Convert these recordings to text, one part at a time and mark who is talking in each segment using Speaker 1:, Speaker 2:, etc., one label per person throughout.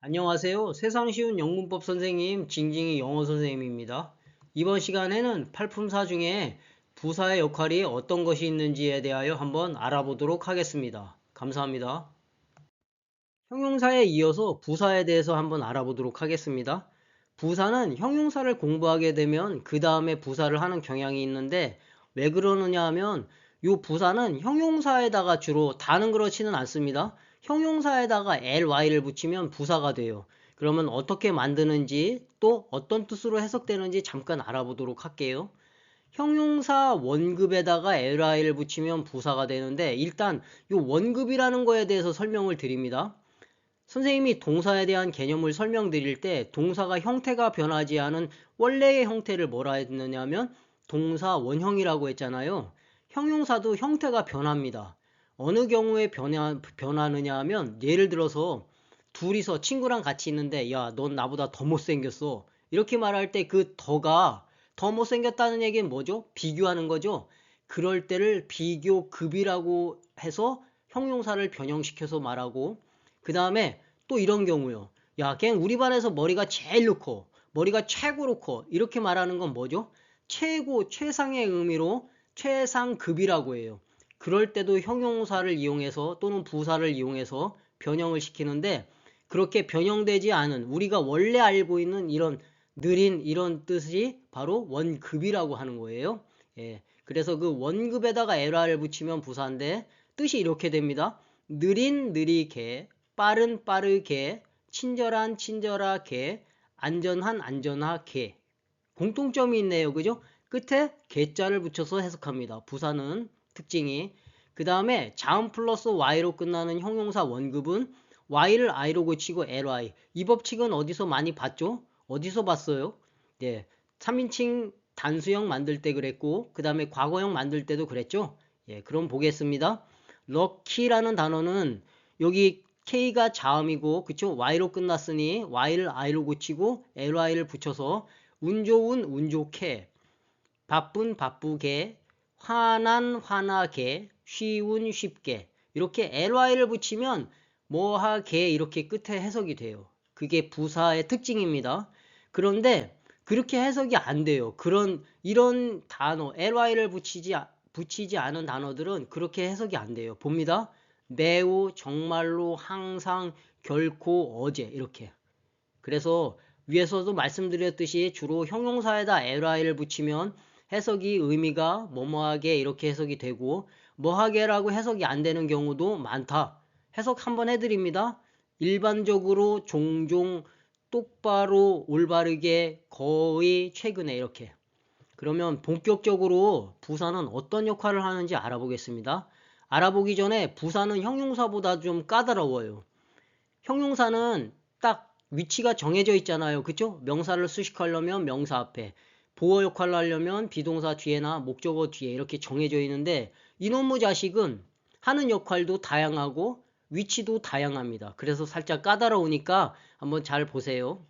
Speaker 1: 안녕하세요. 세상 쉬운 영문법 선생님 징징이 영어 선생님입니다. 이번 시간에는 팔품사 중에 부사의 역할이 어떤 것이 있는지에 대하여 한번 알아보도록 하겠습니다. 감사합니다. 형용사에 이어서 부사에 대해서 한번 알아보도록 하겠습니다. 부사는 형용사를 공부하게 되면 그 다음에 부사를 하는 경향이 있는데 왜 그러느냐 하면 이 부사는 형용사에다가 주로 다는 그렇지는 않습니다. 형용사에다가 ly를 붙이면 부사가 돼요. 그러면 어떻게 만드는지 또 어떤 뜻으로 해석되는지 잠깐 알아보도록 할게요. 형용사 원급에다가 ly를 붙이면 부사가 되는데 일단 이 원급이라는 거에 대해서 설명을 드립니다. 선생님이 동사에 대한 개념을 설명드릴 때 동사가 형태가 변하지 않은 원래의 형태를 뭐라 했느냐면 동사 원형이라고 했잖아요. 형용사도 형태가 변합니다. 어느 경우에 변하, 변하느냐 하면 예를 들어서 둘이서 친구랑 같이 있는데 야 넌 나보다 더 못생겼어 이렇게 말할 때 그 더가 더 못생겼다는 얘기는 뭐죠? 비교하는 거죠. 그럴 때를 비교급이라고 해서 형용사를 변형시켜서 말하고 그 다음에 또 이런 경우요. 야, 걔 우리 반에서 머리가 제일 좋고 머리가 최고로 커 이렇게 말하는 건 뭐죠? 최고 최상의 의미로 최상급이라고 해요. 그럴 때도 형용사를 이용해서 또는 부사를 이용해서 변형을 시키는데 그렇게 변형되지 않은 우리가 원래 알고 있는 이런 느린 이런 뜻이 바로 원급이라고 하는 거예요. 예. 그래서 그 원급에다가 에라를 붙이면 부사인데 뜻이 이렇게 됩니다. 느린 느리게, 빠른 빠르게, 친절한 친절하게, 안전한 안전하게. 공통점이 있네요. 그죠? 끝에 개자를 붙여서 해석합니다. 부사는 특징이 그 다음에 자음 플러스 y로 끝나는 형용사 원급은 y를 i로 고치고 ly 이 법칙은 어디서 많이 봤죠? 어디서 봤어요? 네, 3인칭 단수형 만들 때 그랬고 그 다음에 과거형 만들 때도 그랬죠? 예, 그럼 보겠습니다. 럭키라는 단어는 여기 k가 자음이고 그쵸? y로 끝났으니 y를 i로 고치고 ly를 붙여서 운 좋은 운 좋게 바쁜 바쁘게 화난 화나게 쉬운 쉽게 이렇게 ly를 붙이면 뭐하게 이렇게 끝에 해석이 돼요. 그게 부사의 특징입니다. 그런데 그렇게 해석이 안 돼요. 그런 이런 단어 ly를 붙이지 붙이지 않은 단어들은 그렇게 해석이 안 돼요. 봅니다. 매우 정말로 항상 결코 어제 이렇게. 그래서 위에서도 말씀드렸듯이 주로 형용사에다 ly를 붙이면 해석이 의미가 뭐뭐하게 이렇게 해석이 되고 뭐하게라고 해석이 안 되는 경우도 많다. 해석 한번 해드립니다. 일반적으로 종종 똑바로 올바르게 거의 최근에 이렇게 그러면 본격적으로 부사는 어떤 역할을 하는지 알아보겠습니다. 알아보기 전에 부사는 형용사보다 좀 까다로워요. 형용사는 딱 위치가 정해져 있잖아요. 그쵸? 명사를 수식하려면 명사 앞에 보호 역할을 하려면 비동사 뒤에나 목적어 뒤에 이렇게 정해져 있는데 이놈의 자식은 하는 역할도 다양하고 위치도 다양합니다. 그래서 살짝 까다로우니까 한번 잘 보세요.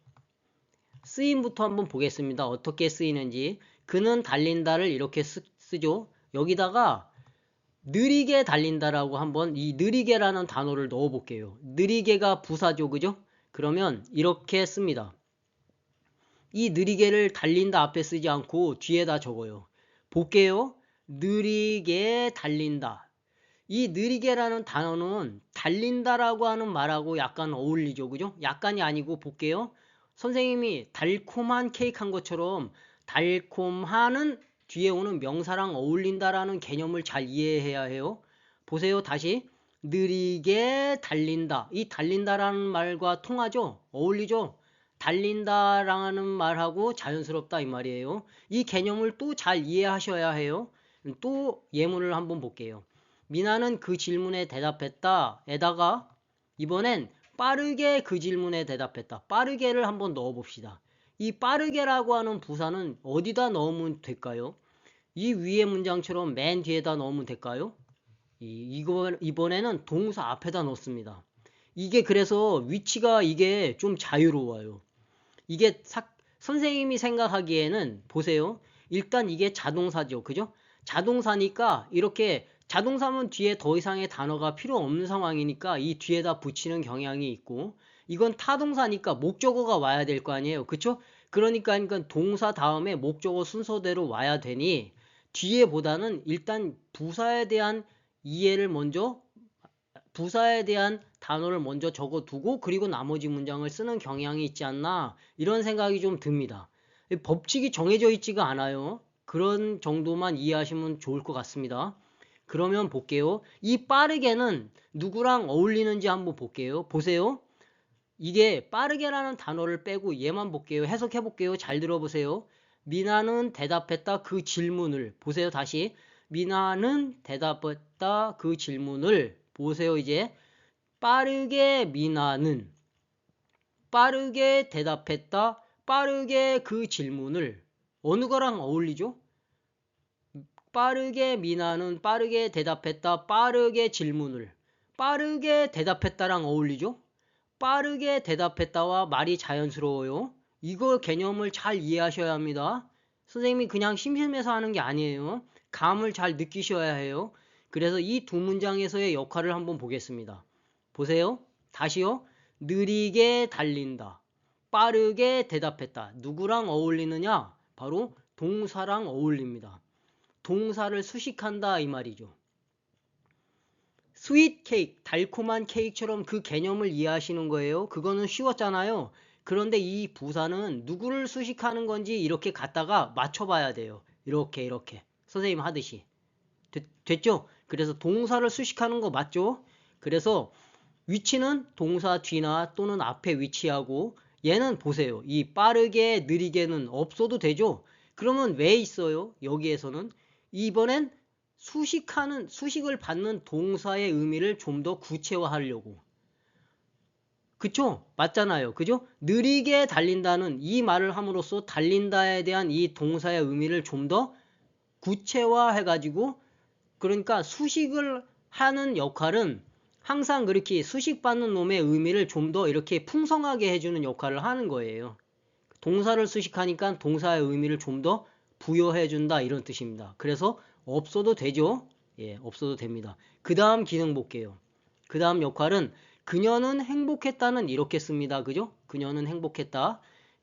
Speaker 1: 쓰임부터 한번 보겠습니다. 어떻게 쓰이는지. 그는 달린다를 이렇게 쓰, 죠 여기다가 느리게 달린다라고 한번 이 느리게라는 단어를 넣어 볼게요. 느리게가 부사죠. 그죠? 그러면 이렇게 씁니다. 이 느리게를 달린다 앞에 쓰지 않고 뒤에다 적어요. 볼게요. 느리게 달린다. 이 느리게라는 단어는 달린다라고 하는 말하고 약간 어울리죠. 그죠? 약간이 아니고 볼게요. 선생님이 달콤한 케이크 한 것처럼 달콤한은 뒤에 오는 명사랑 어울린다라는 개념을 잘 이해해야 해요. 보세요. 다시. 느리게 달린다. 이 달린다라는 말과 통하죠? 어울리죠? 달린다라는 말하고 자연스럽다 이 말이에요. 이 개념을 또 잘 이해하셔야 해요. 또 예문을 한번 볼게요. 미나는 그 질문에 대답했다. 에다가 이번엔 빠르게 그 질문에 대답했다. 빠르게를 한번 넣어 봅시다. 이 빠르게라고 하는 부사는 어디다 넣으면 될까요? 이 위의 문장처럼 맨 뒤에다 넣으면 될까요? 이, 이번에는 동사 앞에다 넣습니다. 이게 그래서 위치가 이게 좀 자유로워요. 이게 사, 선생님이 생각하기에는 보세요. 일단 이게 자동사죠. 그죠? 자동사니까 이렇게 자동사면 뒤에 더 이상의 단어가 필요 없는 상황이니까 이 뒤에다 붙이는 경향이 있고 이건 타동사니까 목적어가 와야 될 거 아니에요. 그쵸? 그러니까, 그러니까 동사 다음에 목적어 순서대로 와야 되니 뒤에 보다는 일단 부사에 대한 이해를 먼저 부사에 대한 단어를 먼저 적어두고 그리고 나머지 문장을 쓰는 경향이 있지 않나 이런 생각이 좀 듭니다. 법칙이 정해져 있지가 않아요. 그런 정도만 이해하시면 좋을 것 같습니다. 그러면 볼게요. 이 빠르게는 누구랑 어울리는지 한번 볼게요. 보세요. 이게 빠르게라는 단어를 빼고 얘만 볼게요. 해석해 볼게요. 잘 들어보세요. 미나는 대답했다 그 질문을 보세요. 다시 미나는 대답했다 그 질문을 보세요. 이제 빠르게 미나는 빠르게 대답했다 빠르게 그 질문을 어느 거랑 어울리죠? 빠르게 미나는 빠르게 대답했다 빠르게 질문을 빠르게 대답했다랑 어울리죠? 빠르게 대답했다와 말이 자연스러워요. 이거 개념을 잘 이해하셔야 합니다. 선생님이 그냥 심심해서 하는 게 아니에요. 감을 잘 느끼셔야 해요. 그래서 이 두 문장에서의 역할을 한번 보겠습니다. 보세요. 다시요. 느리게 달린다. 빠르게 대답했다. 누구랑 어울리느냐? 바로 동사랑 어울립니다. 동사를 수식한다 이 말이죠. 스윗 케이크, 달콤한 케이크처럼 그 개념을 이해하시는 거예요. 그거는 쉬웠잖아요. 그런데 이 부사는 누구를 수식하는 건지 이렇게 갖다가 맞춰봐야 돼요. 이렇게 이렇게 선생님 하듯이 됐, 죠 그래서 동사를 수식하는 거 맞죠? 그래서 위치는 동사 뒤나 또는 앞에 위치하고 얘는 보세요. 이 빠르게 느리게는 없어도 되죠? 그러면 왜 있어요? 여기에서는 이번엔 수식하는 수식을 받는 동사의 의미를 좀 더 구체화하려고 그쵸? 맞잖아요. 그죠? 느리게 달린다는 이 말을 함으로써 달린다에 대한 이 동사의 의미를 좀 더 구체화해가지고 그러니까 수식을 하는 역할은 항상 그렇게 수식 받는 놈의 의미를 좀 더 이렇게 풍성하게 해주는 역할을 하는 거예요. 동사를 수식하니까 동사의 의미를 좀 더 부여해준다 이런 뜻입니다. 그래서 없어도 되죠? 예, 없어도 됩니다. 그 다음 기능 볼게요. 그 다음 역할은 그녀는 행복했다는 이렇게 씁니다. 그죠? 그녀는 행복했다.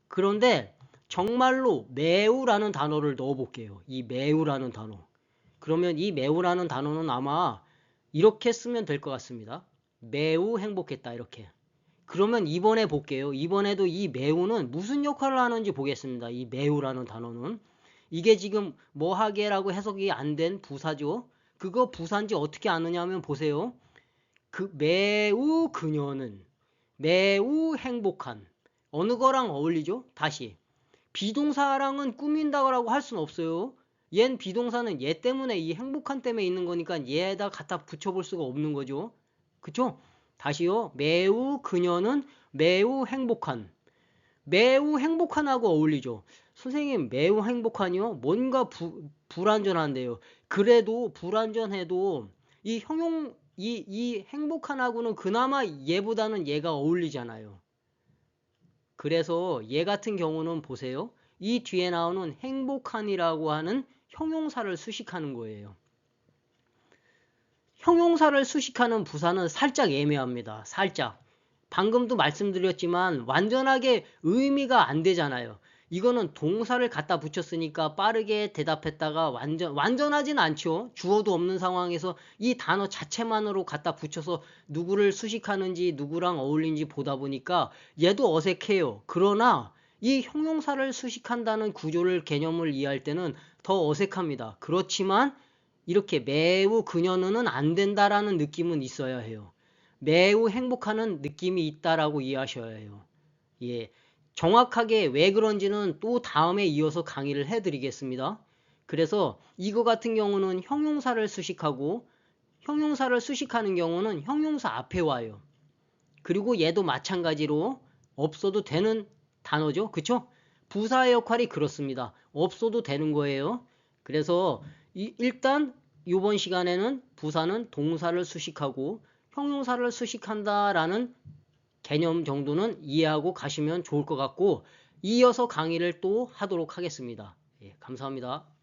Speaker 1: 그런데 정말로 매우라는 단어를 넣어 볼게요. 이 매우라는 단어. 그러면 이 매우라는 단어는 아마 이렇게 쓰면 될 것 같습니다. 매우 행복했다 이렇게. 그러면 이번에 볼게요. 이번에도 이 매우는 무슨 역할을 하는지 보겠습니다. 이 매우라는 단어는 이게 지금 뭐 하게라고 해석이 안 된 부사죠. 그거 부사인지 어떻게 아느냐 하면 보세요. 그 매우 그녀는 매우 행복한 어느 거랑 어울리죠? 다시 비동사랑은 꾸민다고 할 수는 없어요. 얜 비동사는 얘 때문에 이 행복한 때문에 있는 거니까 얘에다 갖다 붙여볼 수가 없는 거죠. 그쵸? 다시요. 매우 그녀는 매우 행복한 매우 행복한하고 어울리죠. 선생님 매우 행복하니요? 뭔가 부, 불안전한데요. 그래도 불안전해도 이 형용 이, 이 행복한하고는 그나마 얘보다는 얘가 어울리잖아요. 그래서 얘 같은 경우는 보세요. 이 뒤에 나오는 행복한이라고 하는 형용사를 수식하는 거예요. 형용사를 수식하는 부사는 살짝 애매합니다. 살짝. 방금도 말씀드렸지만 완전하게 의미가 안 되잖아요. 이거는 동사를 갖다 붙였으니까 빠르게 대답했다가 완전 완전하진 않죠. 주어도 없는 상황에서 이 단어 자체만으로 갖다 붙여서 누구를 수식하는지 누구랑 어울리는지 보다 보니까 얘도 어색해요. 그러나 이 형용사를 수식한다는 구조를 개념을 이해할 때는 더 어색합니다. 그렇지만 이렇게 매우 그녀는 안 된다라는 느낌은 있어야 해요. 매우 행복하는 느낌이 있다라고 이해하셔야 해요. 예. 정확하게 왜 그런지는 또 다음에 이어서 강의를 해드리겠습니다. 그래서 이거 같은 경우는 형용사를 수식하고 형용사를 수식하는 경우는 형용사 앞에 와요. 그리고 얘도 마찬가지로 없어도 되는 단어죠. 그쵸? 부사의 역할이 그렇습니다. 없어도 되는 거예요. 그래서 일단 이번 시간에는 부사는 동사를 수식하고 형용사를 수식한다라는 개념 정도는 이해하고 가시면 좋을 것 같고 이어서 강의를 또 하도록 하겠습니다. 예, 감사합니다.